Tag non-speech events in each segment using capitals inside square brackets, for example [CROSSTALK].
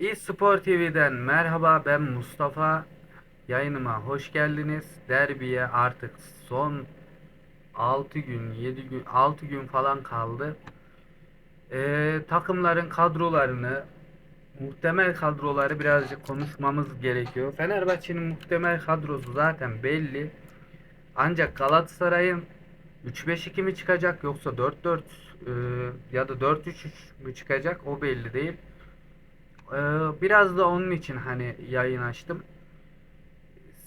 eSpor TV'den merhaba ben Mustafa. Yayınıma hoş geldiniz. Derbiye artık son 6 gün, 7 gün, 6 gün falan kaldı. Ee, takımların kadrolarını, muhtemel kadroları birazcık konuşmamız gerekiyor. Fenerbahçe'nin muhtemel kadrosu zaten belli. Ancak Galatasaray'ın 3-5-2 mi çıkacak yoksa 4-4 e, ya da 4-3-3 mü çıkacak o belli değil. Ee, biraz da onun için hani yayın açtım.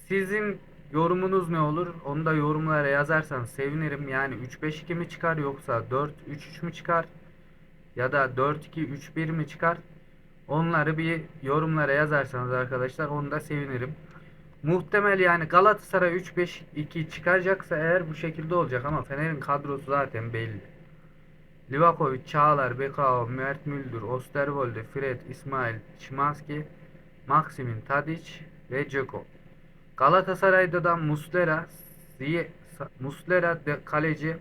Sizin yorumunuz ne olur? Onu da yorumlara yazarsanız sevinirim. Yani 3-5-2 mi çıkar yoksa 4-3-3 mü çıkar? Ya da 4-2-3-1 mi çıkar? Onları bir yorumlara yazarsanız arkadaşlar onu da sevinirim. Muhtemel yani Galatasaray 3-5-2 çıkacaksa eğer bu şekilde olacak ama Fener'in kadrosu zaten belli. Livakovic, Çağlar, Bekao, Mert Müldür, Osterwolde, Fred, İsmail, Şimanski, Maximin, Tadic ve Dzeko. Galatasaray'da da Muslera, Ziye, Muslera de kaleci,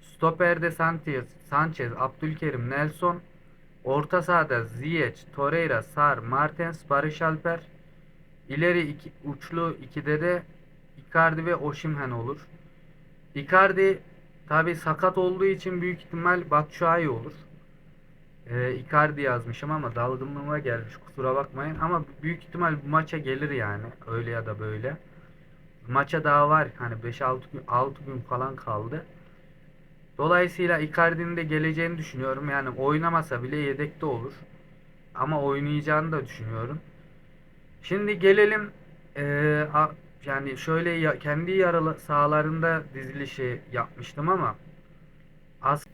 Stoper'de Sanchez, Sanchez, Abdülkerim, Nelson, orta sahada Ziyech, Torreira, Sar, Martens, Barış Alper, ileri iki, uçlu ikide de Icardi ve Osimhen olur. Icardi tabi sakat olduğu için büyük ihtimal Batshuayi olur. Ee, Icardi yazmışım ama dalgınlığıma gelmiş kusura bakmayın ama büyük ihtimal bu maça gelir yani öyle ya da böyle. Maça daha var hani 5-6 gün 6 gün falan kaldı. Dolayısıyla Icardi'nin de geleceğini düşünüyorum. Yani oynamasa bile yedekte olur. Ama oynayacağını da düşünüyorum. Şimdi gelelim a- yani şöyle ya- kendi yaralı sahalarında dizilişi yapmıştım ama az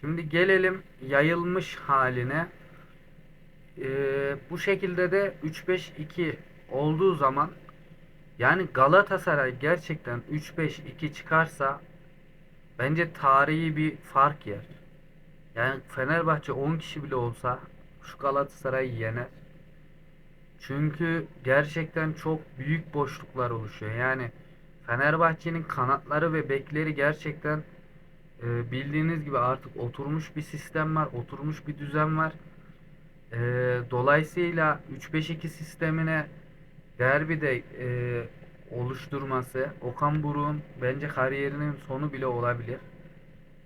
şimdi gelelim yayılmış haline. Eee, bu şekilde de 3-5-2 olduğu zaman yani Galatasaray gerçekten 3-5-2 çıkarsa bence tarihi bir fark yer. Yani Fenerbahçe 10 kişi bile olsa şu Galatasaray'ı yener. Çünkü gerçekten çok büyük boşluklar oluşuyor. Yani Fenerbahçe'nin kanatları ve bekleri gerçekten e, bildiğiniz gibi artık oturmuş bir sistem var, oturmuş bir düzen var. E, dolayısıyla 3-5-2 sistemine derbide e, oluşturması Okan Buruk'un bence kariyerinin sonu bile olabilir.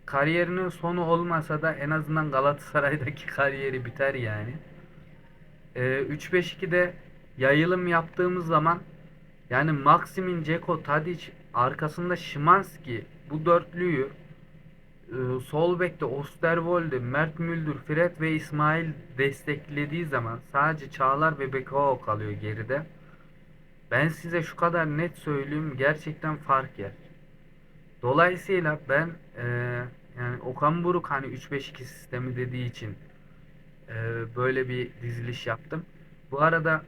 Kariyerinin sonu olmasa da en azından Galatasaray'daki [LAUGHS] kariyeri biter yani. Ee, 3-5-2'de yayılım yaptığımız zaman yani Maximin, Dzeko, Tadic arkasında Szymański bu dörtlüyü e, sol bekte Osterwolde, Mert Müldür, Fred ve İsmail desteklediği zaman sadece Çağlar ve Bekao kalıyor geride. Ben size şu kadar net söyleyeyim gerçekten fark yer. Dolayısıyla ben e, yani Okan Buruk hani 3-5-2 sistemi dediği için e, böyle bir diziliş yaptım. Bu arada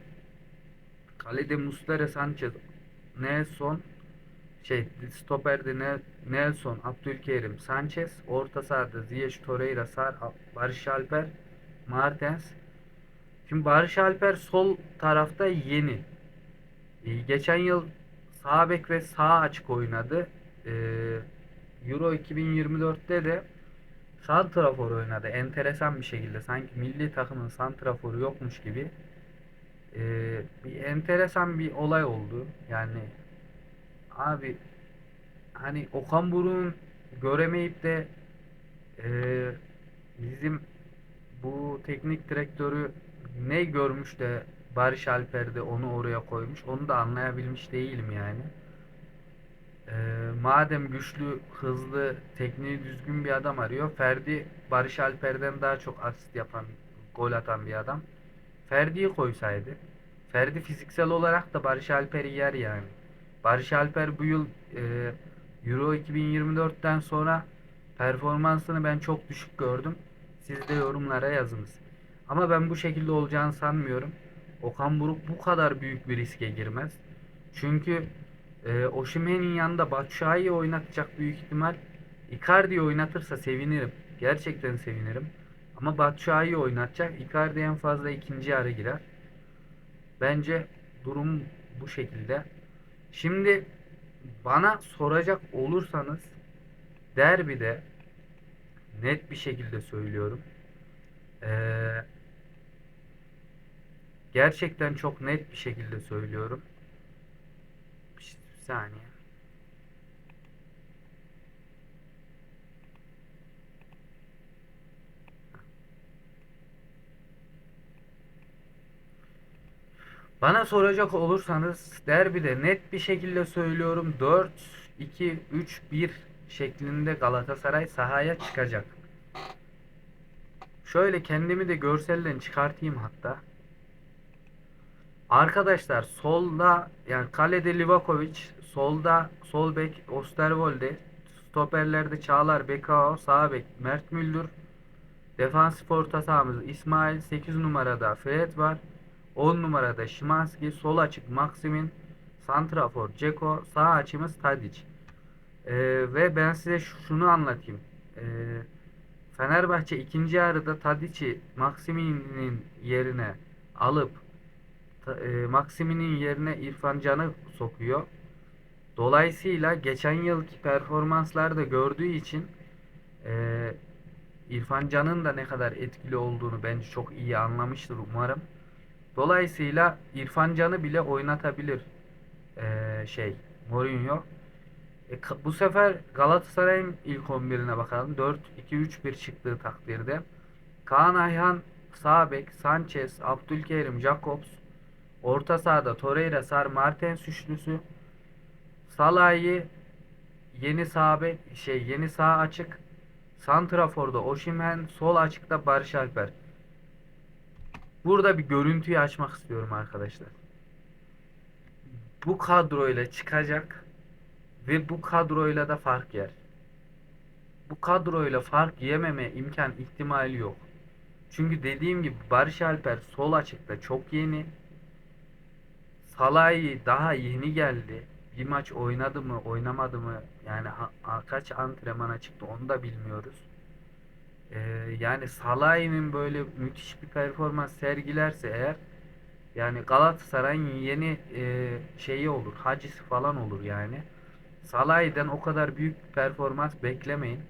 kalede Muslera Sanchez, Nelson şey stoperde Ne- Nelson, Abdülkerim, Sanchez, orta sahada Ziyech, Torreira, Sar, Barış Alper, Martens. Şimdi Barış Alper sol tarafta yeni. E, geçen yıl sağ bek ve sağ açık oynadı. E, Euro 2024'te de santrafor oynadı. Enteresan bir şekilde. Sanki milli takımın santraforu yokmuş gibi. E, bir enteresan bir olay oldu. Yani abi hani Okan Buruk'un göremeyip de e, bizim bu teknik direktörü ne görmüş de Barış Alper de onu oraya koymuş. Onu da anlayabilmiş değilim yani. Ee, madem güçlü, hızlı, tekniği düzgün bir adam arıyor. Ferdi Barış Alper'den daha çok asist yapan, gol atan bir adam. Ferdi'yi koysaydı. Ferdi fiziksel olarak da Barış Alper'i yer yani. Barış Alper bu yıl e, Euro 2024'ten sonra performansını ben çok düşük gördüm. Siz de yorumlara yazınız. Ama ben bu şekilde olacağını sanmıyorum. Okan Buruk bu kadar büyük bir riske girmez. Çünkü e, Osimhen'in yanında Batshuayi'yi oynatacak büyük ihtimal. Icardi'yi oynatırsa sevinirim. Gerçekten sevinirim. Ama Batshuayi'yi oynatacak. Icardi en fazla ikinci yarı girer. Bence durum bu şekilde. Şimdi bana soracak olursanız derbide net bir şekilde söylüyorum. Ee, gerçekten çok net bir şekilde söylüyorum. Saniye. Bana soracak olursanız derbide net bir şekilde söylüyorum 4 2 3 1 şeklinde Galatasaray sahaya çıkacak. Şöyle kendimi de görselden çıkartayım hatta. Arkadaşlar solda yani kalede Livakovic, solda sol bek Osterwolde, stoperlerde Çağlar, Bekao, sağ bek Mert Müldür, defansif orta sahamız İsmail, 8 numarada Fred var. 10 numarada Şimanski, sol açık Maksimin, Santrafor Ceko, sağ açımız Tadic. Ee, ve ben size şunu anlatayım. Ee, Fenerbahçe ikinci yarıda Tadic'i Maksimin'in yerine alıp e, Maksimin'in yerine İrfan Can'ı sokuyor. Dolayısıyla geçen yılki performanslarda gördüğü için e, İrfan Can'ın da ne kadar etkili olduğunu bence çok iyi anlamıştır umarım. Dolayısıyla İrfan Can'ı bile oynatabilir ee, şey Mourinho. E, bu sefer Galatasaray'ın ilk 11'ine bakalım. 4-2-3-1 çıktığı takdirde. Kaan Ayhan sağ bek, Sanchez, Abdülkerim, Jacobs, orta sahada Torreira, Sar, Martens üçlüsü. Salah'ı yeni sağ bek, şey yeni sağ açık. Santrafor'da Osimhen, sol açıkta Barış Alper. Burada bir görüntüyü açmak istiyorum arkadaşlar. Bu kadroyla çıkacak ve bu kadroyla da fark yer. Bu kadroyla fark yememe imkan ihtimali yok. Çünkü dediğim gibi Barış Alper sol açıkta çok yeni. Salahi daha yeni geldi. Bir maç oynadı mı oynamadı mı yani kaç antrenmana çıktı onu da bilmiyoruz. Ee, yani Salah'ın böyle müthiş bir performans sergilerse eğer yani Galatasaray'ın yeni e, şeyi olur, hacisi falan olur yani. Salah'dan o kadar büyük bir performans beklemeyin.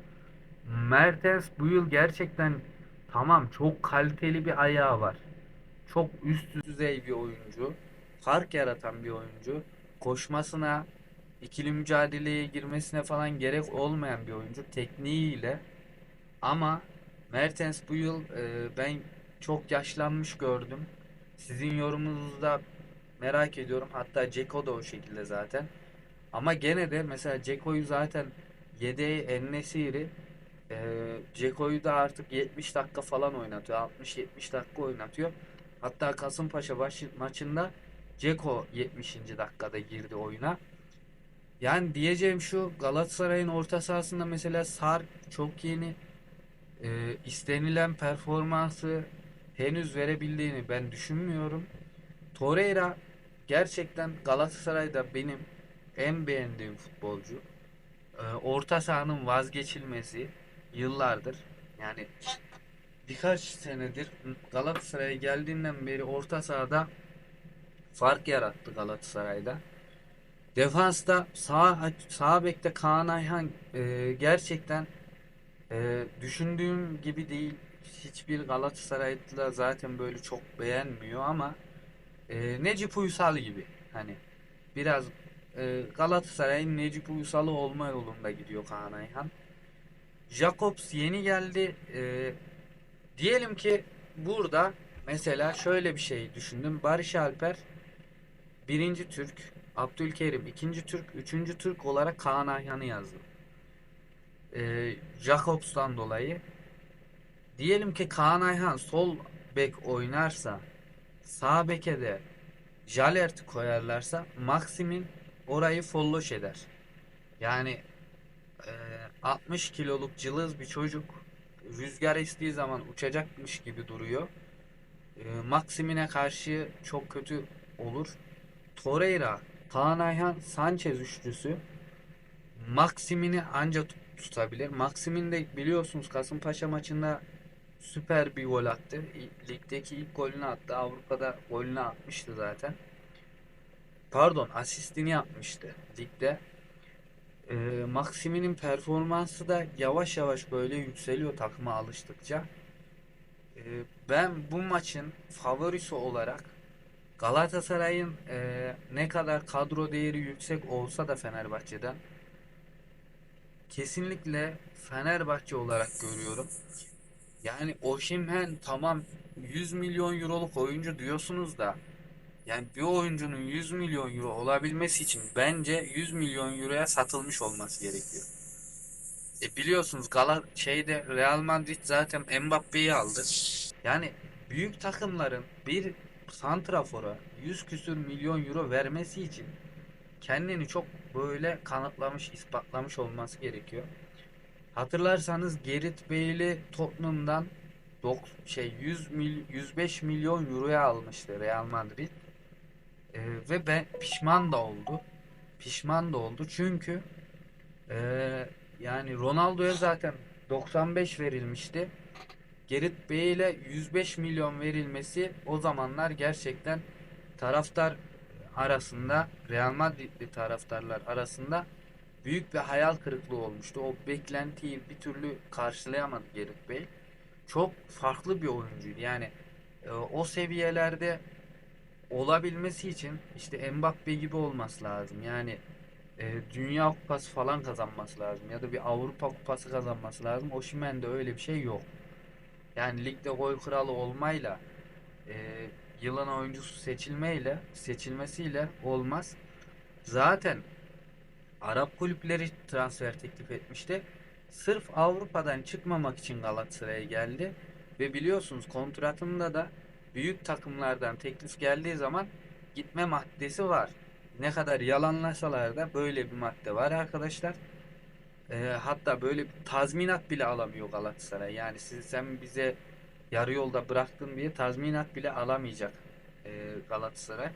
Mertens bu yıl gerçekten tamam çok kaliteli bir ayağı var. Çok üst düzey bir oyuncu. Fark yaratan bir oyuncu. Koşmasına, ikili mücadeleye girmesine falan gerek olmayan bir oyuncu. Tekniğiyle ama Mertens bu yıl e, ben çok yaşlanmış gördüm. Sizin yorumunuzu da merak ediyorum. Hatta Ceko da o şekilde zaten. Ama gene de mesela Ceko'yu zaten yedeği Ennesiri e, Ceko'yu da artık 70 dakika falan oynatıyor. 60-70 dakika oynatıyor. Hatta Kasımpaşa baş, maçında Ceko 70. dakikada girdi oyuna. Yani diyeceğim şu Galatasaray'ın orta sahasında mesela Sar çok yeni e, istenilen performansı henüz verebildiğini ben düşünmüyorum. Torreira gerçekten Galatasaray'da benim en beğendiğim futbolcu. E, orta sahanın vazgeçilmesi yıllardır. Yani birkaç senedir Galatasaray'a geldiğinden beri orta sahada fark yarattı Galatasaray'da. Defansta sağ sağ bekte Kaan Ayhan e, gerçekten ee, düşündüğüm gibi değil. Hiçbir Galatasaraylı zaten böyle çok beğenmiyor ama e, Necip Uysal gibi hani biraz e, Galatasaray'ın Necip Uysal'ı olma yolunda gidiyor Kaan Ayhan. Jacobs yeni geldi. E, diyelim ki burada mesela şöyle bir şey düşündüm. Barış Alper birinci Türk, Abdülkerim ikinci Türk, üçüncü Türk olarak Kaan Ayhan'ı yazdım e, Jacobs'tan dolayı diyelim ki Kaan Ayhan sol bek oynarsa sağ beke de Jalert koyarlarsa Maxim'in orayı folloş eder. Yani e, 60 kiloluk cılız bir çocuk rüzgar estiği zaman uçacakmış gibi duruyor. E, Maxim'ine karşı çok kötü olur. Torreira, Kaan Ayhan, Sanchez üçlüsü Maxim'ini ancak tutabilir. Maxim'in de biliyorsunuz Kasımpaşa maçında süper bir gol attı. Ligdeki ilk golünü attı. Avrupa'da golünü atmıştı zaten. Pardon asistini yapmıştı ligde. Ee, Maxim'in performansı da yavaş yavaş böyle yükseliyor takıma alıştıkça. Ee, ben bu maçın favorisi olarak Galatasaray'ın eee, ne kadar kadro değeri yüksek olsa da Fenerbahçe'den kesinlikle Fenerbahçe olarak görüyorum. Yani Osimhen tamam 100 milyon euroluk oyuncu diyorsunuz da yani bir oyuncunun 100 milyon euro olabilmesi için bence 100 milyon euroya satılmış olması gerekiyor. E biliyorsunuz Galat şeyde Real Madrid zaten Mbappe'yi aldı. Yani büyük takımların bir santrafora 100 küsür milyon euro vermesi için kendini çok böyle kanıtlamış, ispatlamış olması gerekiyor. Hatırlarsanız Gareth Bale'i Tottenham'dan şey 100 mil 105 milyon euroya almıştı Real Madrid. Ee, ve ben pişman da oldu. Pişman da oldu çünkü ee, yani Ronaldo'ya zaten 95 verilmişti. Gareth Bale'e 105 milyon verilmesi o zamanlar gerçekten taraftar arasında Real Madrid'li taraftarlar arasında büyük bir hayal kırıklığı olmuştu. O beklentiyi bir türlü karşılayamadı Gareth Bale. Çok farklı bir oyuncuydu. Yani e, o seviyelerde olabilmesi için işte Mbappe gibi olması lazım. Yani e, Dünya Kupası falan kazanması lazım ya da bir Avrupa Kupası kazanması lazım. Osimhen'de öyle bir şey yok. Yani ligde gol kralı olmayla e, yılın oyuncusu seçilmeyle seçilmesiyle olmaz. Zaten Arap kulüpleri transfer teklif etmişti. Sırf Avrupa'dan çıkmamak için Galatasaray'a geldi. Ve biliyorsunuz kontratında da büyük takımlardan teklif geldiği zaman gitme maddesi var. Ne kadar yalanlasalar da böyle bir madde var arkadaşlar. Ee, hatta böyle tazminat bile alamıyor Galatasaray. Yani siz sen bize yarı yolda bıraktın diye tazminat bile alamayacak ee, Galatasaray.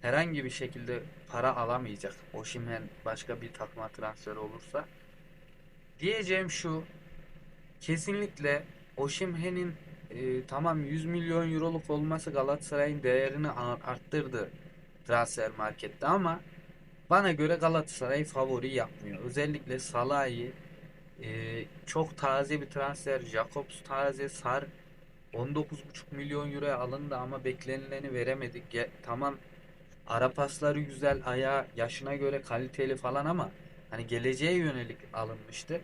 Herhangi bir şekilde para alamayacak. Osimhen başka bir takıma transfer olursa. Diyeceğim şu. Kesinlikle Osimhen'in e, tamam 100 milyon euroluk olması Galatasaray'ın değerini arttırdı transfer markette ama bana göre Galatasaray favori yapmıyor. Özellikle Salah'ı e, çok taze bir transfer. Jakobs taze, Sar 19,5 milyon euroya alındı ama beklenileni veremedik. Ge- tamam ara pasları güzel, ayağı yaşına göre kaliteli falan ama hani geleceğe yönelik alınmıştı.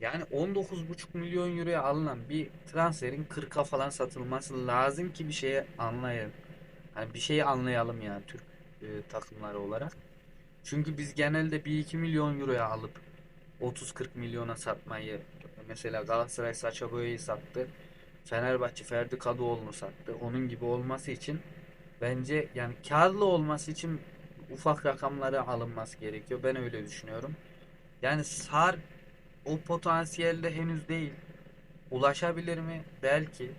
Yani 19,5 milyon euroya alınan bir transferin 40'a falan satılması lazım ki bir şeye anlayın. Hani bir şeyi anlayalım yani Türk e, takımları olarak. Çünkü biz genelde 1-2 milyon euroya alıp 30-40 milyona satmayı mesela Galatasaray Sacha Boey'i sattı. Fenerbahçe Ferdi Kadıoğlu'nu sattı. Onun gibi olması için bence yani karlı olması için ufak rakamlara alınması gerekiyor. Ben öyle düşünüyorum. Yani Sar o potansiyelde henüz değil. Ulaşabilir mi? Belki.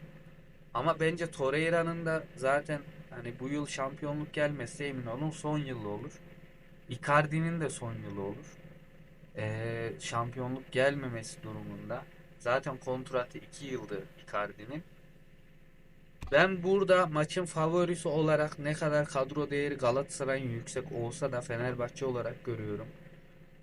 Ama bence Torreira'nın da zaten hani bu yıl şampiyonluk gelmezse emin olun son yılı olur. Icardi'nin de son yılı olur. Ee, şampiyonluk gelmemesi durumunda. Zaten kontratı 2 yıldır Icardi'nin. Ben burada maçın favorisi olarak ne kadar kadro değeri Galatasaray'ın yüksek olsa da Fenerbahçe olarak görüyorum.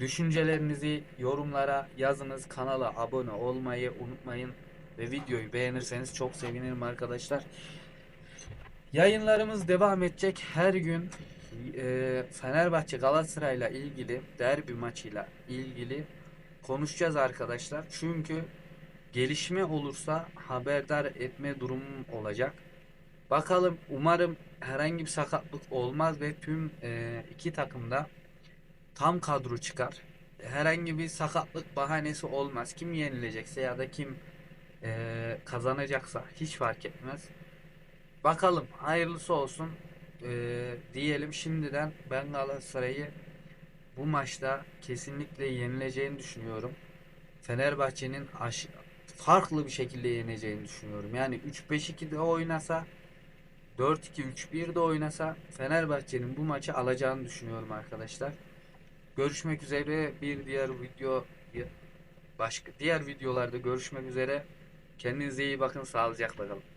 Düşüncelerinizi yorumlara yazınız. Kanala abone olmayı unutmayın. Ve videoyu beğenirseniz çok sevinirim arkadaşlar. Yayınlarımız devam edecek. Her gün e, Fenerbahçe Galatasaray'la ilgili derbi maçıyla ilgili konuşacağız arkadaşlar. Çünkü gelişme olursa haberdar etme durumum olacak. Bakalım umarım herhangi bir sakatlık olmaz ve tüm e, iki takımda tam kadro çıkar. Herhangi bir sakatlık bahanesi olmaz. Kim yenilecekse ya da kim e, kazanacaksa hiç fark etmez. Bakalım hayırlısı olsun e, diyelim şimdiden ben Galatasaray'ı bu maçta kesinlikle yenileceğini düşünüyorum. Fenerbahçe'nin farklı bir şekilde yeneceğini düşünüyorum. Yani 3-5-2'de oynasa 4-2-3-1 de oynasa Fenerbahçe'nin bu maçı alacağını düşünüyorum arkadaşlar. Görüşmek üzere bir diğer video başka diğer videolarda görüşmek üzere. Kendinize iyi bakın sağlıcakla kalın.